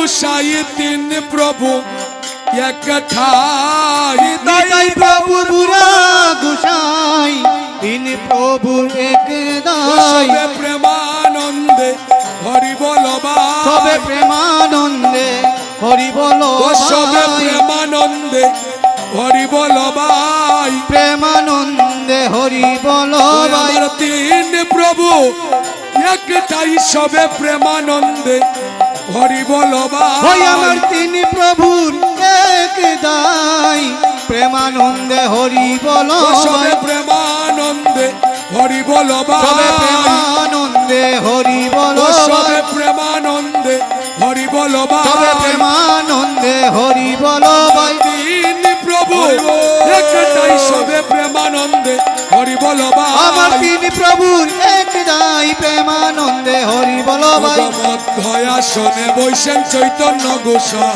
গুসাই তিন প্রভু এক ঠাই নিতাই প্রভু বুড়া গুসাই তিনি প্রভু এক দাই। প্রেমানন্দে হরি বলবা সবে প্রেমানন্দে হরি বল সবে প্রেমানন্দে হরি বলবাই প্রেমানন্দে হরি বল তিন প্রভু একটাই সবে প্রেমানন্দে হরি হই আমার তিনি প্রভুর এক দাই। প্রেমানন্দে হরি বল সবে প্রেমানন্দে হরি সবে বলবাই প্রেমানন্দে হরি বল সবে প্রেমানন্দে হরি সবে প্রেমানন্দে হরি বল তিন প্রভু। একটাই প্রেমানন্দে হরি বলবাই আমার তিনি প্রভুর এক দাই প্রেমানন্দে হরি বল শোনে বৈশেন চৈতন্য গোসাই।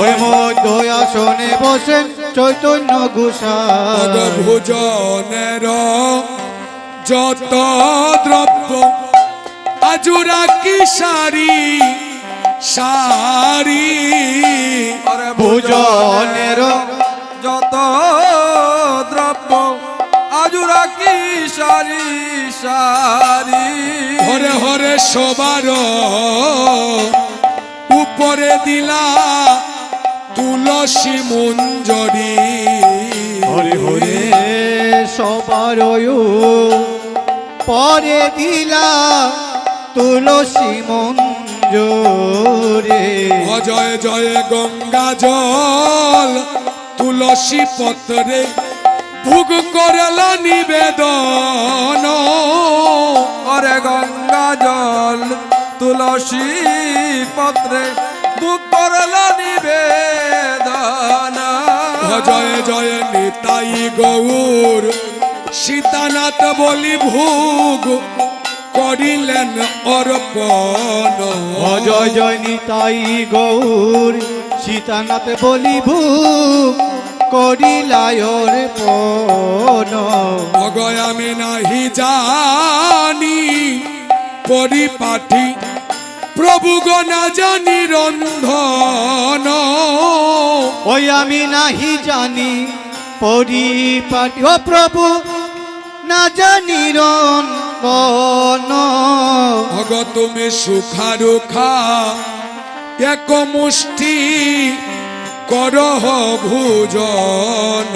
ওই মধ্য আসনে বসেন চৈতন্য ঘোষাল ভোজনের যত দ্রব্য আজুরা কি সারি সারি ভোজনের যত দ্রব্য আজুরা কি সারি সারি। হরে হরে সবার উপরে দিলা তুলসী মঞ্জরি। হরে হরে সবার পরে দিলা তুলসী মঞ্জরে। অজয় জয় গঙ্গা জল তুলসী পত্রে ভোগ করলা নিবেদন। অরে গঙ্গা জল, তুলসী পত্রে বুক করল নিবেদন। অজয় জয় নিতাই গৌর, সীতানাথ বলি ভোগ করিলেন অর্পণ। অজয় জয় নিতাই গৌর, সীতানাথ বলি ভূপ করিলায়র পন অগয় আমি নাহি জানি পরিপাঠি প্রভু গো না জানি রন্ধন। ওই আমি নাহি জানি পরিপাটি ও প্রভু না জানি রন ভগ তুমি সুখারুখা এক মুষ্টি করহ ভোজন।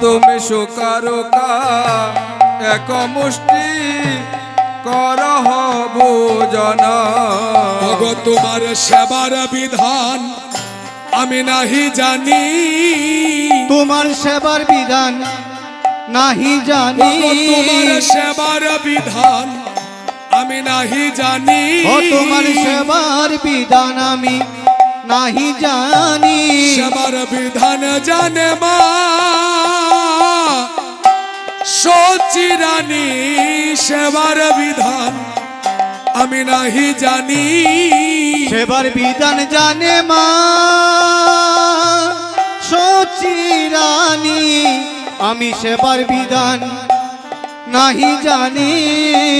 তুমি সুকারুকা এক মুষ্টি করহ ভোজন। ভগ তোমার সেবার বিধান আমি নাহি জানি। তোমার সেবার বিধান নাহি জানি। তোমার সেবার বিধান আমি নাহি জানি। তোমার সেবার বিধান আমি নাহি জানি। সেবার বিধান জানে মা। সচিরানি সেবার বিধান আমি নাহি জানি। সেবার বিধান জানে মা। সচিরানি আমি সেবার বিধান নাহি জানি।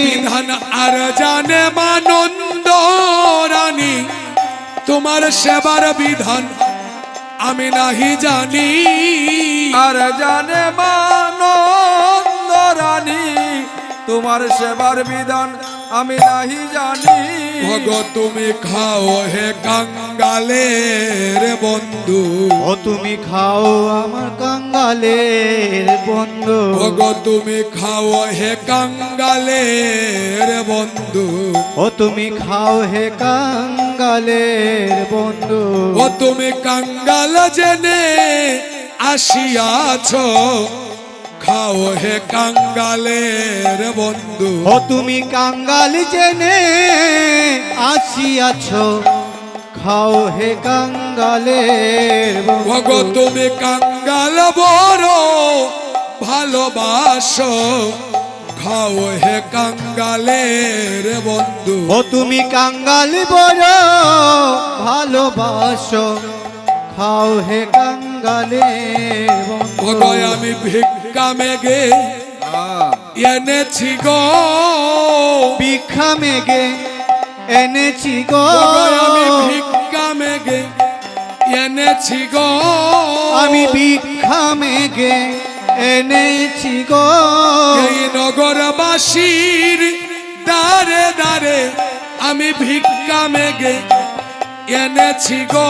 বিধান আর জানে মা নন্দ রানী। তোমার সেবার বিধান। আমি নাহি জানি। আর জানে রানী তোমার সেবার বিধান আমি নাহি জানি। ভগ তুমি খাও হে কাঙ্গালের বন্ধু। ও তুমি খাও আমার কাঙ্গালের বন্ধু। ভগ তুমি খাও হে কাঙ্গালের বন্ধু। ও তুমি খাও হে কাঙ্গালের বন্ধু। ও তুমি কাঙ্গাল জেনে আসিয়াছ। খাও হে কাঙ্গালের বন্ধু। ও তুমি কাঙ্গাল জেনে আসিয়াছ খাও হে কাঙ্গালের বন্ধু। তুমি কাঙ্গাল বড় ভালোবাসো খাও হে কাঙ্গালের বন্ধু। ও তুমি কাঙ্গাল বড় ভালোবাসো খাও হে কাঙ্গালের ভিক্ষা মেগে এনেছি গো। ভিক্ষা মেগে এনেছি গো। আমি ভিক্ষা মেগে এনেছি গো। আমি ভিক্ষা মেঘে এনেছি গো। এই নগরবাসীর দারে দারে আমি ভিক্ষা মেগে এনেছি গো।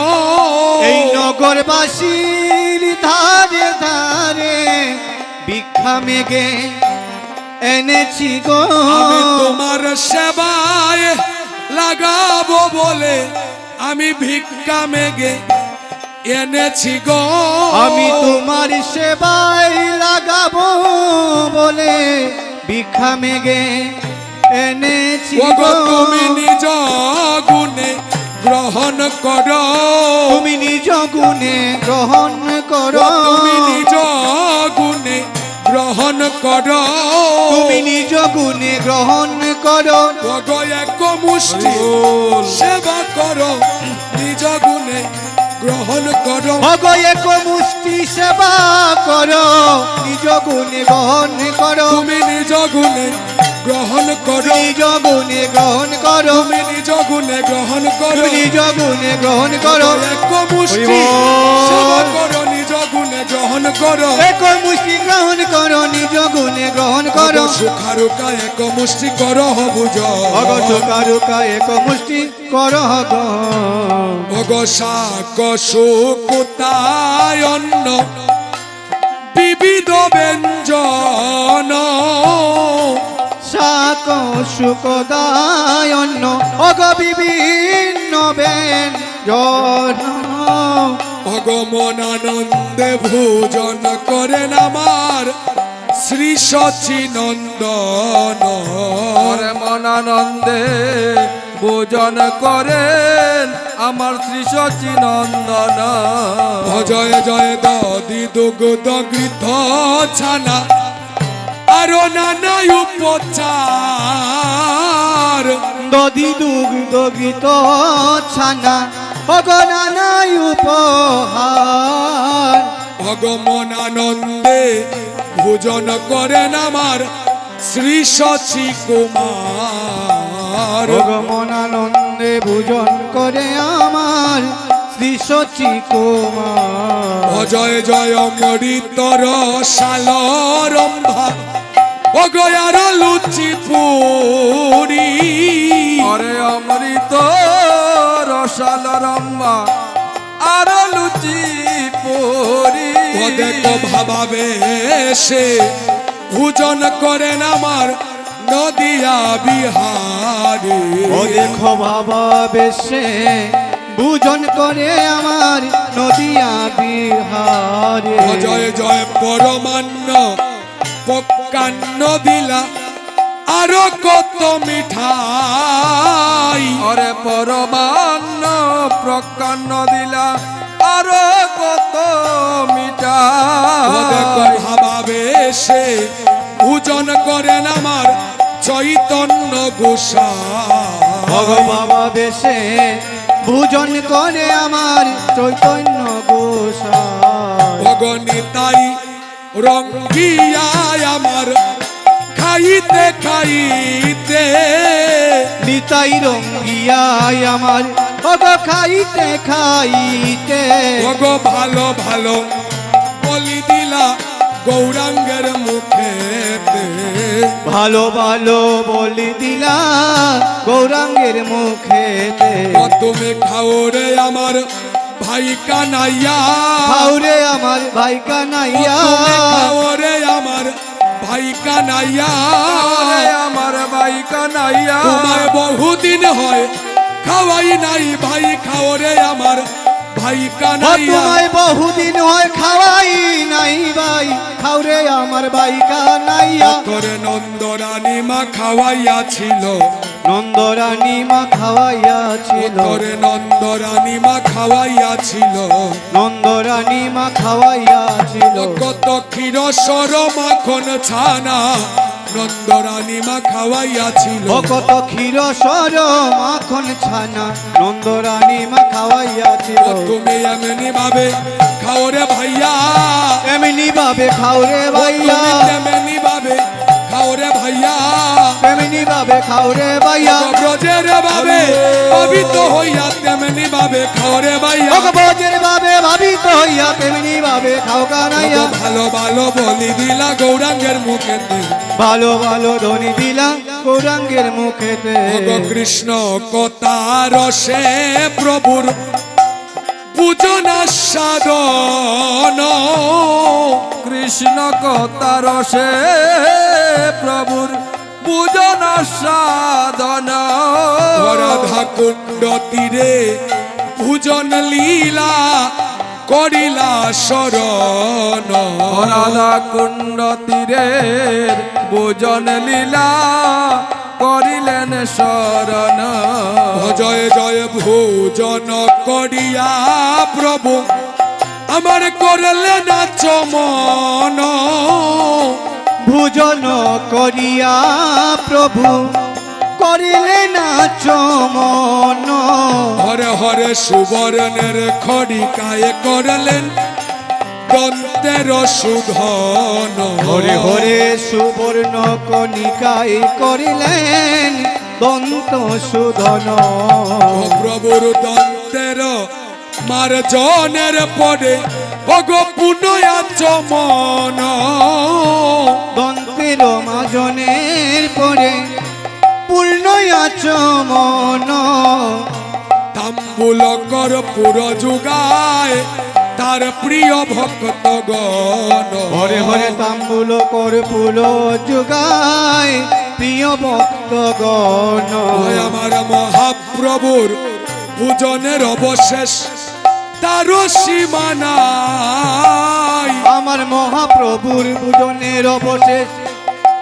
এই নগরবাসীর ধারে ধারে ভিক্ষা মেঘে এনেছি গো। আমি তোমার সেবায় লাগাবো বলে আমি ভিক্ষা মেগে এনেছি গো। আমি তোমার সেবায় লাগাবো বলে ভিক্ষা মেঘে এনেছি গো। তুমি নিজ গুণে গ্রহণ করো। তুমি নিজ গুণে গ্রহণ করো। তুমি নিজ গুণে গ্রহণ করো। তুমি নিজ গুণে গ্রহণ করো। এক মুষ্টি সেবা করো। নিজ গুণে গ্রহণ করো। ভগ এক মুষ্টি সেবা করো। নিজ গুণে গ্রহণ করো। তুমি নিজ গুণে গ্রহণ করো। নিজ গুণে গ্রহণ করো। তুমি নিজ গুণে গ্রহণ করো। নিজ গুণে গ্রহণ করো। এক মুষ্টি। করো নিজ গুণে গ্রহণ করো। এক মুষ্টি গ্রহণ করো নিজ গুণে গ্রহণ করো। সুখারুকা এক মুষ্টি করো বুঝ ভগত কারুকা এক মুষ্টি করো গো অগ শাক সুকুতায় অন্ন বিবিধ ব্যঞ্জন। অন্ন অগ বিভিন্ন বেন জন ভগমনানন্দে ভোজন করেন আমার শ্রী সচিনন্দন। মনানন্দে ভোজন করেন আমার শ্রী সচিনন্দন। অজয় জয় দদি দুগ্ধ গৃথ ছানা। আরও নানা উপচার। দধি দুগ্ধ গীত ছানা অগনানাই উপহার। ভগমনানন্দে ভোজন করেন আমার শ্রী শচী কুমার। ভগমনানন্দে ভোজন করে আমার শ্রী সচি কুমার। অজয় জয় মরিতর সালরম্ভা অগয়ার লুচি পুরী। অরে অমৃত রসাল রম্মা আর লুচি পরি। অদেক ভাবাবে সে ভোজন করেন আমার নদিয়া বিহারে। ও দেখো বাবা বেশে ভোজন করে আমার নদিয়া বিহারে। অজয় জয় পরমান্ন পক্কান্ন দিলা আরও কত মিঠাই। অরে পরমান্ন প্রকান্ন দিলা আর কত মিঠা অদেক ভাবাবে সে? ভোজন করেন আমার চৈতন্য গোসাই। বাবা বেশে ভোজন করে আমার চৈতন্য গোসাই। ভগনিতাই রঙ্গিয়ায় আমার খাইতে খাইতে। নিতাই রঙ্গিয়াই আমার ভগ খাইতে খাইতে। ভগ ভালো ভালো বলি দিলা গৌরাঙ্গের মুখেতে ভালো ভালো বলি দিলা গৌরাঙ্গের মুখেতে। ও তুমি খাও রে আমার ভাই কানাইয়া। হাউরে আমার ভাই কানাইয়া। তুমি খাও রে আমার ভাই কানাইয়া। আমার ভাই কানাইয়া। তোমায় বহুদিন হয় খাওয়াই নাই ভাই খাও রে আমার ভাই কানাইয়া। তোমায় বহুদিন হয় খাওয়াই নাই ভাই খাউরে আমার ভাই কানাইয়া। করে নন্দরানী মা খাওয়াইয়া ছিল নন্দরানী মা খাওয়াইয়া ছিল করে নন্দরানী মা খাওয়াইয়া ছিল নন্দরানী মা খাওয়াইয়া ছিল কত ক্ষীর সর মাখন ছানা নন্দরানী মা খাওয়াইয়া ছিল ও কত ক্ষীর সর মাখন ছানা নন্দরানী মা খাওয়াইয়া ছিল তুমি এমনি ভাবে খাও রে ভাইয়া। এমনি ভাবে খাও রে ভাইয়া। তুমি তেমনি ভাবে খাও রে ভাইয়া। ব্রজের ভাবে পাবিত হইয়া তেমনি ভাবে খাওরে বাইয়া ভগবতের ভাবে ভাবিত হইয়া তেমনি ভাবে খাও কানাইয়া ভালো ভালো বলি দিলা গৌরাঙ্গের মুখেতে। ভালো ভালো ধ্বনি দিলা গৌরাঙ্গের মুখেতে। কৃষ্ণ কথা রসে প্রভুর পূজনা সাধন কৃষ্ণ কথা রসে প্রভুর পূজন সাধন। রাধা কুণ্ড তীরে পূজন লীলা করিলা শরণ। রাধা কুণ্ড তীরের ভোজন লীলা করিলেন শরণ। জয় জয় ভোজন করিয়া প্রভু আমার করলে না চমন ভোজন করিয়া প্রভু করিলে না চমন। হরে হরে সুবর্ণের খড়িকায় করলেন দন্তের সুধন হরে হরে সুবর্ণ কণিকায় করিলেন দন্ত সুধন। প্রভুর দন্তের মার্জনের পরে অগ পুনয়া চমন। দন্তের মাজনের পরে পূর্ণ আচমন তাম্বুল কর পুর যুগায় তার প্রিয় ভক্তগণ। হরে হরে তাম্বুল কর পুল যুগায় প্রিয় ভক্তগণ। হয় আমার মহাপ্রভুর পূজনের অবশেষ তার সীমানাই আমার মহাপ্রভুর পূজনের অবশেষ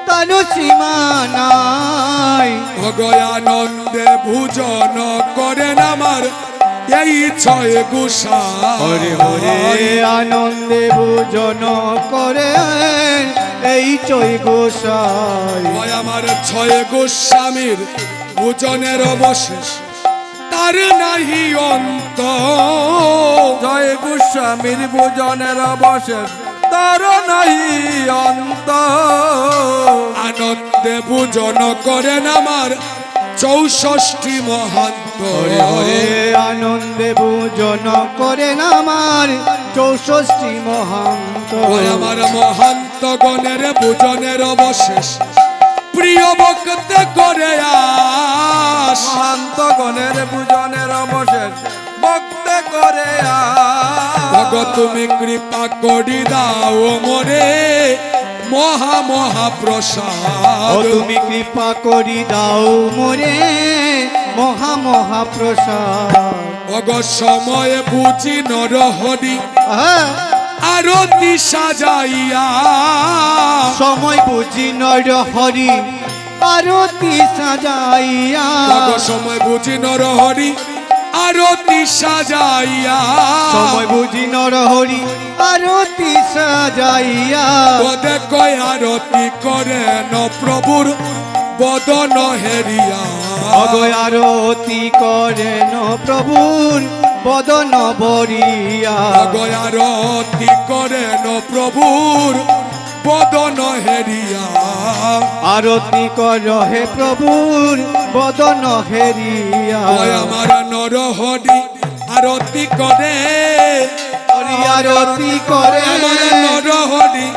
তার সীমা নাই। ভগয়ানন্দে ভোজন করেন আমার এই ছয় গুসা হরে হরে আনন্দে ভোজন করে এই ছয় গোসাই। আমার ছয় গোস্বামীর ভোজনের অবশেষ। তার নাহি অন্ত। জয় গোস্বামীর ভোজনের অবশেষ তার নাই অন্ত। আনন্দে ভোজন করেন আমার চৌষষ্ঠী মহান্ত। হরে আনন্দে ভোজন করেন আমার চৌষষ্ঠী মহান্ত। আমার মহান্ত গণের ভোজনের অবশেষ। প্রিয় ভক্ত করে মহান্ত গণের ভোজনের অবশেষ ভক্ত করে ভগ তুমি কৃপা করি দাও মোরে মহা মহা ও প্রসাদ তুমি কৃপা করি দাও মোরে মহা মহা প্রসাদ। ভগ সময় বুঝি নরহরি। আরতি সাজাইয়া। সময় বুঝি নর হরি আরতি সাজাইয়া। সময় বুঝি নরহরি আরতি সাজাইয়া। সময় বুঝি নর হরি আরতি সাজাইয়া। পদে কয় আরতি করে ন প্রভুর বদন হেরিয়া। অগয় আরতি ন প্রভুর বদন বরিয়া অগয় আরতি করে ন প্রভুর বদন হেরিয়া। আরতি কর হে প্রভুর বদন হেরিয়া। আমার নরহরি আরতি করে। হরি আরতি করে। আমার নরহরি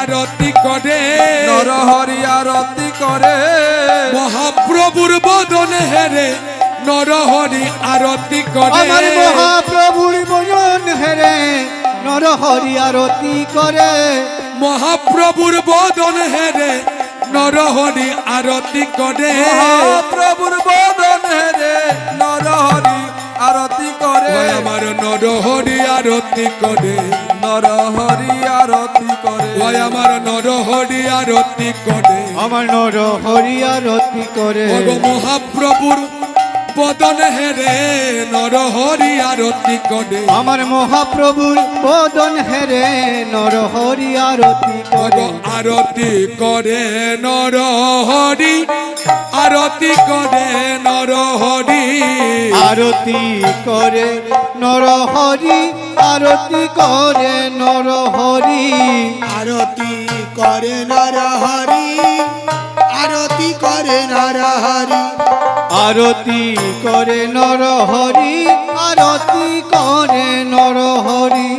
আরতি করে। নরহরি আরতি করে। মহাপ্রভুর বদন হেরে নরহরি আরতি করে। আমার মহাপ্রভুর বদন হেরে নরহরি আরতি করে। মহাপ্রভুর বদন হেরে নরহরি আরতি করে। মহাপ্রভুর বদন হেরে নরহরি আরতি করে। আমার নরহরি আরতি করে। নরহরি আরতি করে। ওই আমার নরহরি আরতি করে। আমার নরহরি আরতি করে। মহাপ্রভুর বদন হেরে নরহরি আরতি করে। আমার মহাপ্রভুর বদন হেরে নরহরি আরতি করে। আরতি করে নরহরি আরতি করে নরহরি আরতি করে নরহরি আরতি করে নরহরি আরতি করে নর হরি। আরতি আরতি করে নরহরি আরতি করে নরহরি, আরতি করে নরহরি।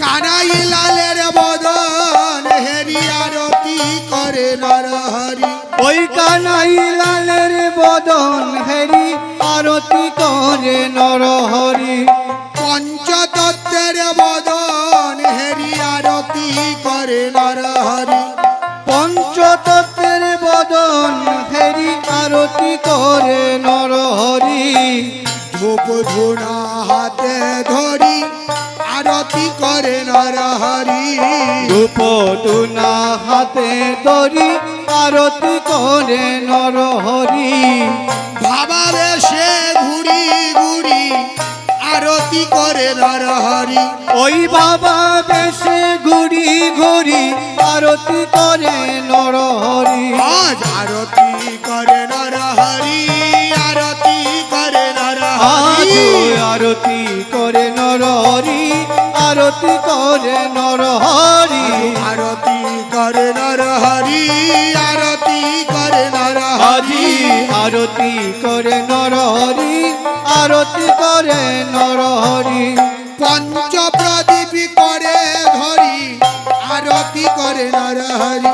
কানাই লালের বদন, হেরি আরতি করে নরহরি। ওই কানাই লালের বদন, হেরি আরতি করে নরহরি। পঞ্চতত্ত্বের বদন, হেরি আরতি করে নরহরি। পঞ্চতত্ত্বের বদন হেরি আরতি করে নরহরি। ধুনা হাতে ধরি, আরতি করে নরহরি। ধুনা হাতে ধরি, আরতি করে নরহরি। ভাবাবে সে আরতি করে নরহরি। ওই বাবা বেশে ঘুরি ঘুরি আরতি করে নরহরি। আজ আরতি করে নরহরি আরতি করে নরহরি। আরতি করে নরহরি আরতি করে নরহরি। আরতি করে নরহরি আরতি আরতি করে নরহরি, আরতি করে নরহরি। পঞ্চ প্রদীপ করে ধরি, আরতি করে নরহরি।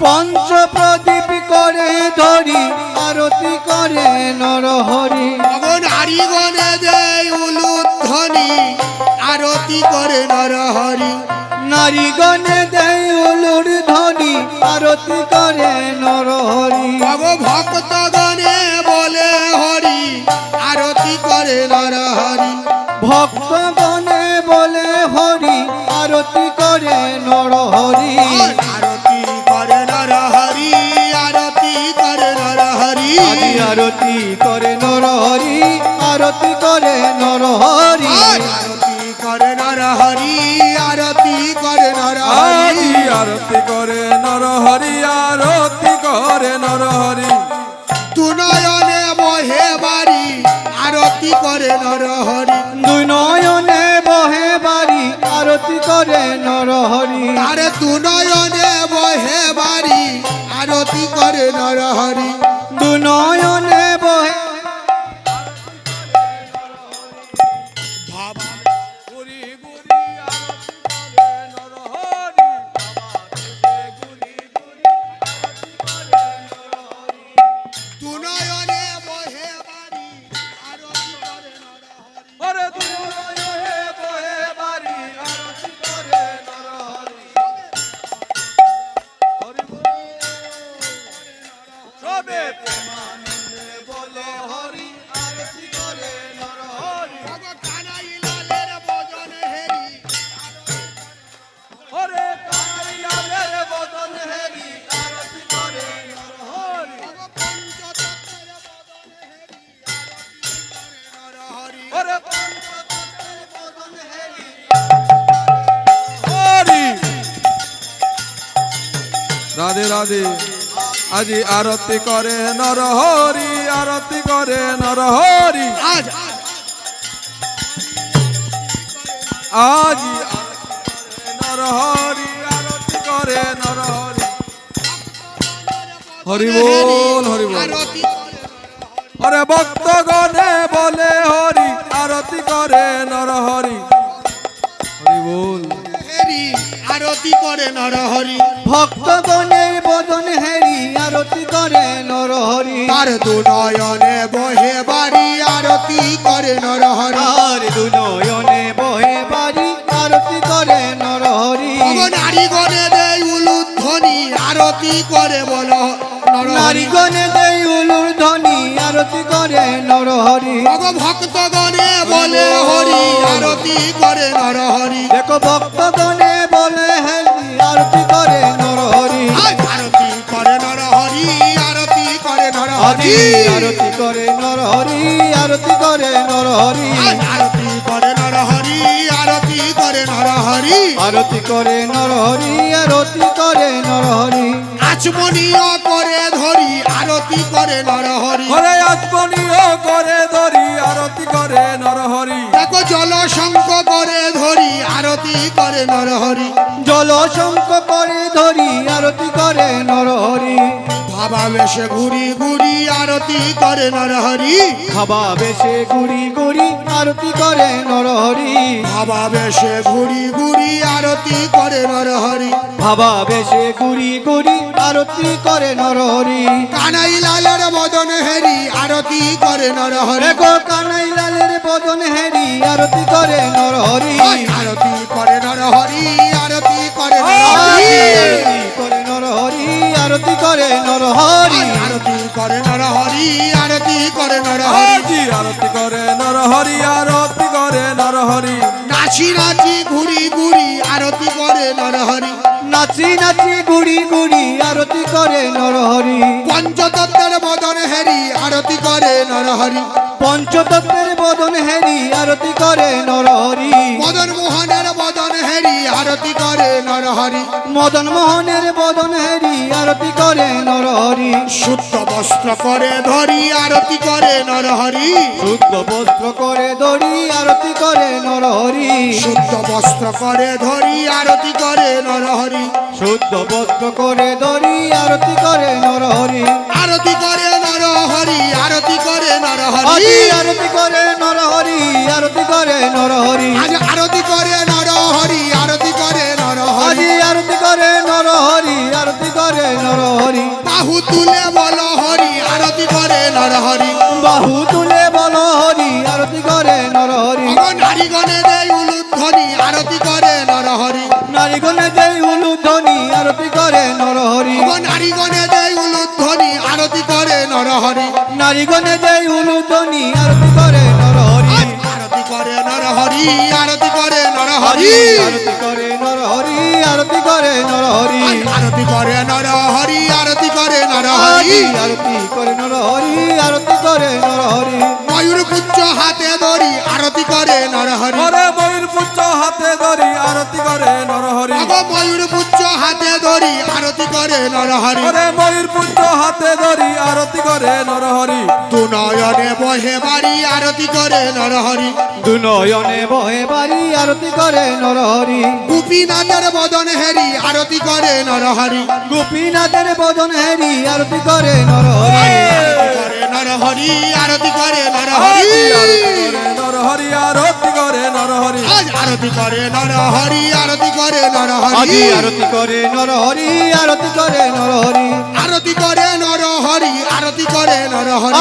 পঞ্চ প্রদীপ করে ধরি, আরতি করে নরহরি। গণ হারি উলুধ্বনি আরতি করে নরহরি। নারীগণে দেয় উলুর ধ্বনি আরতি করে নরহরি। ভগ ভক্তগণে বলে হরি আরতি করে নরহরি। ভক্তগণে বলে হরি আরতি করে নরহরি। আরতি করে নরহরি আরতি করে নরহরি। আরতি করে নরহরি আরতি করে নরহরি। আরতি করে নরহরি আরতি করে নরহরি। আরতি করে নরহরি আরতি করে নরহরি। বহে বাড়ি আরতি করে নরহরি। দুই নয়নে বহে বাড়ি আরতি করে নরহরি। আরে তুনয়নে বহে বাড়ি আরতি করে নরহরি। দু নয়নে রাধে আজি আরতি করে নরহরি আরতি করে নরহরি আজ আজি নরহরি আরতি করে নরহরি হরি বল হরি বল। আরতি করে আরে ভক্তগণে বলে হরি আরতি করে নরহরি হরি। বল। হেরি আরতি করে নরহরি ভক্তগণের বদন হেরি আরতি করে নরহরি। তার দুনয়নে বহে বাড়ি আরতি করে নরহরি। আর দু নয়নে বহে বাড়ি আরতি করে নরহরি। ভগ নারীগণে দেয় উলুধ্বনি আরতি করে বল নরহরি। নারীগণে দেই উলুর ধ্বনি আরতি করে নরহরি। ভগ ভক্তগণে বলে হরি আরতি করে নরহরি। দেখো ভক্তগণে বলে হেরি আরতি করে নরহরি। নরহরি আরতি করে নরহরি আরতি করে নরহরি আজ আরতি করে নরহরি আরতি করে নরহরি আরতি করে নরহরি আরতি করে নরহরি আচমনীয় করে ধরি আরতি করে নরহরি হরে আত্মনীয় করে ধরি আরতি করে নরহরি দেখো জল শঙ্খ করে ধরি আরতি করে নরহরি জল শঙ্খ করে ধরি আরতি করে নরহরি বাবা বেশে ঘুরি ঘুরি আরতি করে নরহরি। বাবা বেশে গুড়ি গুড়ি আরতি করে নরহরি। বাবা বেশে ঘুরি ঘুরি আরতি করে নরহরি। বাবা বেশে গুড়ি গুড়ি আরতি করে নরহরি। কানাই লালের মদন হেরি আরতি করে নরহরি। রেখো কানাই লালের বদন হেরি আরতি করে নরহরি। আরতি করে নরহরি আরতি করে আরতি নরহরি। করে নরহরি। আরতি করে নরহরি আরতি করে নরহরি আরতি করে নরহরি আরতি করে নরহরি আরতি করে নরহরি নাচি নাচি ঘুরি ঘুরি আরতি করে নরহরি নাচি নাচি গুড়ি গুড়ি আরতি করে নরহরি। পঞ্চতত্ত্বের মদন হেরি আরতি করে নরহরি। পঞ্চতত্ত্বের বদন হেরি আরতি করে নরহরি। মদন মোহনের মদন হেরি আরতি করে নরহরি। মদন মোহনের বদন হেরি আরতি করে নরহরি। শুদ্ধ বস্ত্র করে ধরি আরতি করে নরহরি। শুদ্ধ বস্ত্র করে ধরি আরতি করে নরহরি। শুদ্ধ বস্ত্র করে ধরি আরতি করে নরহরি। শুদ্ধ বস্ত্র করে দড়ি আরতি করে নরহরি আরতি করে নরহরি আরতি করে নরহরি আরতি করে নরহরি আরতি করে নরহরি আরতি করে নরহরি আরতি করে নরহরি আরতি করে নরহরি আরতি করে নরহরি বাহু তুলে বল হরি আরতি করে নরহরি বাহু নরহরি নারীগণে দেয় উলুধ্বনি আরতি করে নরহরি নারীগণে যে উলুধ্বনি আরতি করে নরহরি আরতি করে নরহরি আরতি করে হরি নরহরি আরতি করে নরহরি আরতি করে নরহরি আরতি করে নরহরি আরতি করে হরি নরহরি আরতি করে নরহরি আরতি করে নরহরি ময়ূর পুচ্ছ হাতে ধরি আরতি করে নরহরি। করে ময়ূর পুচ্ছ হাতে ধরি আরতি করে নরহরি। অগ ময়ূর পুচ্ছ হাতে ধরি আরতি করে নরহরি। করে ময়ূর পুচ্ছ হাতে ধরি আরতি করে নরহরি। তু নয়নে বহে বাড়ি আরতি করে নরহরি। দুনয়নে বহে বাড়ি আরতি করে নরহরি। গোপীনাথের বদন হেরি আরতি করে নরহরি। গোপীনাথের বদন হেরি আরতি করে নরহরি। নরহরি আরতি করে নরহরি আরতি করে নরহরি আরতি করে নরহরি। আরতি করে নরহরি আরতি করে নরহরি। আরতি করে নরহরি আরতি করে নরহরি। আরতি করে নরহরি আরতি করে নরহরি।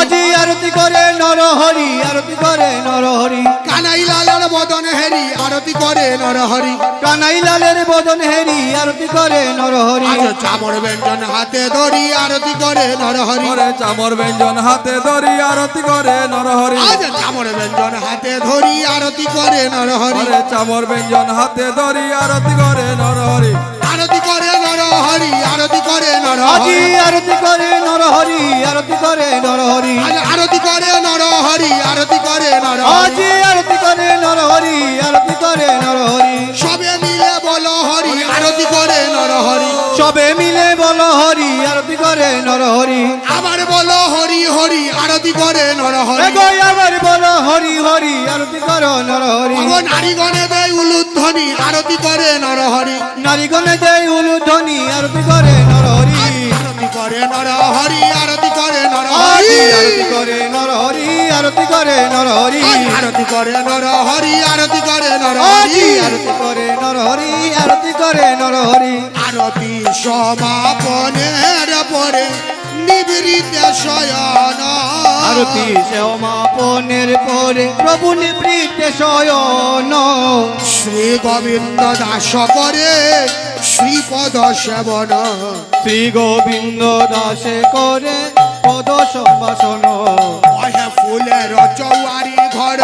করে নরহরি আরতি করে নরহরি। কানাই লালের বদন হেরি আরতি করে নরহরি। কানাই লালের বদন হেরি আরতি করে নরহরি। চামর ব্যঞ্জন হাতে ধরি আরতি করে নরহরি। চামর ব্যঞ্জন হাতে ধরি আরতি করে নরহরি। আজ চামর ব্যঞ্জন হাতে ধরি আরতি করে নরহরি। চামর ব্যঞ্জন হাতে ধরি আরতি করে নরহরি। আরতি করে নরহরি আরতি করে নরহরি আরতি করে নরহরি আরতি করে নরহরি আরতি করে নরহরি আরতি করে নরহরি আরতি করে নরহরি আরতি করে নরহরি সবে মিলে বলো হরি আরতি করে নরহরি সবে মিলে বলো হরি আরতি করে নরহরি আবার বলো হরি হরি আরতি করে নরহরি আবার বলো হরি হরি আরতি করো নরহরি অগ নারীগণে দেয় উলুধ্বনি আরতি করে নরহরি নারীগণে যাই উলুধ্বনি আরতি করে নরহরি। আরতি করে নরহরি আরতি করে নরহরি। আরতি করে নরহরি আরতি করে নরহরি। আরতি করে নরহরি আরতি করে নরহরি। আরতি করে নরহরি আরতি করে নরহরি। আরতি সমাপনের পরে নিবৃতে শয়ন। আরতি সমাপনের পরে প্রভু নিবৃত্তে শয়ন। শ্রী গোবিন্দ দাস করে শ্রীপদ সেবন শ্রী গোবিন্দ দাসে করে পদ সম্ভাষণ। ফুলের চৌয়ারি ঘর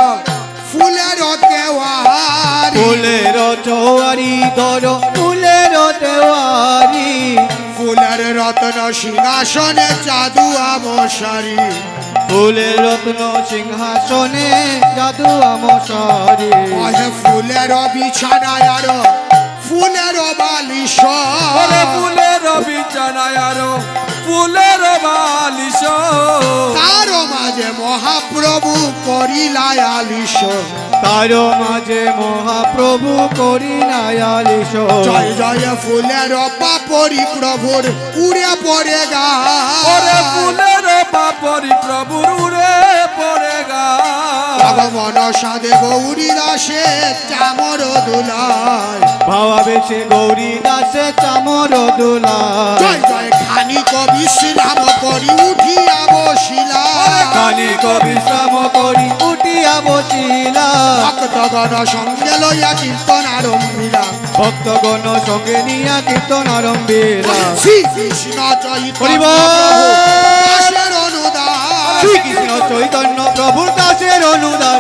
ফুলের দেওয়ারি। ফুলের চৌয়ারি ধর ফুলের দেওয়ারি। ফুলের রত্ন সিংহাসনে চাদু আমশারি ফুলের রত্ন সিংহাসনে জাদু আমসারি অহে ফুলের বিছানায় আর ফুলের বালিশ ফুলের বিছানায় আরও। ফুলের বালিশ তার মাঝে মহাপ্রভু করিলাই আলিশ। তার মাঝে মহাপ্রভু করি নায়ালিশ জয় জয় ফুলের পাপরি প্রভুর উড়ে পড়ে গা। ফুলের বাপরি প্রভুর উড়ে পড়ে গা। ভগবান সাধে গৌরী দাসে চামর দুলায়। ভাবা বেছে গৌরী দাসে চামর দোলা জয় জয় খানি কবি শ্রীরাম করি উঠিয়া বসিলা খানিক বিশ্রাম করি উঠিয়া বসিলা ভক্তগণ সঙ্গে লইয়া কীর্তন আরম্ভিলা ভক্তগণ সঙ্গে নিয়া কীর্তন আরম্ভিলা শ্রী কৃষ্ণ চৈতন্য শ্রীকৃষ্ণ চৈতন্য প্রভুর দাসের অনুদান।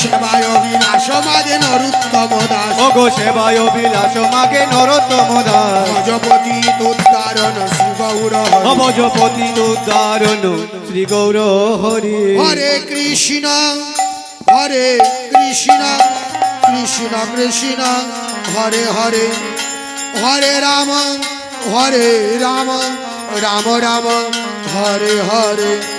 সেবায় অবিনাশ মাঝে নরুত্তম দাস। অগো সেবায় অভিলাষ মাগে নরোত্তম দাস। ভজপতি তুদ্দারণ শ্রী গৌর শ্রী গৌর হরি হরে কৃষ্ণ হরে কৃষ্ণ কৃষ্ণ কৃষ্ণ হরে হরে। হরে রাম হরে রাম রাম রাম হরে হরে।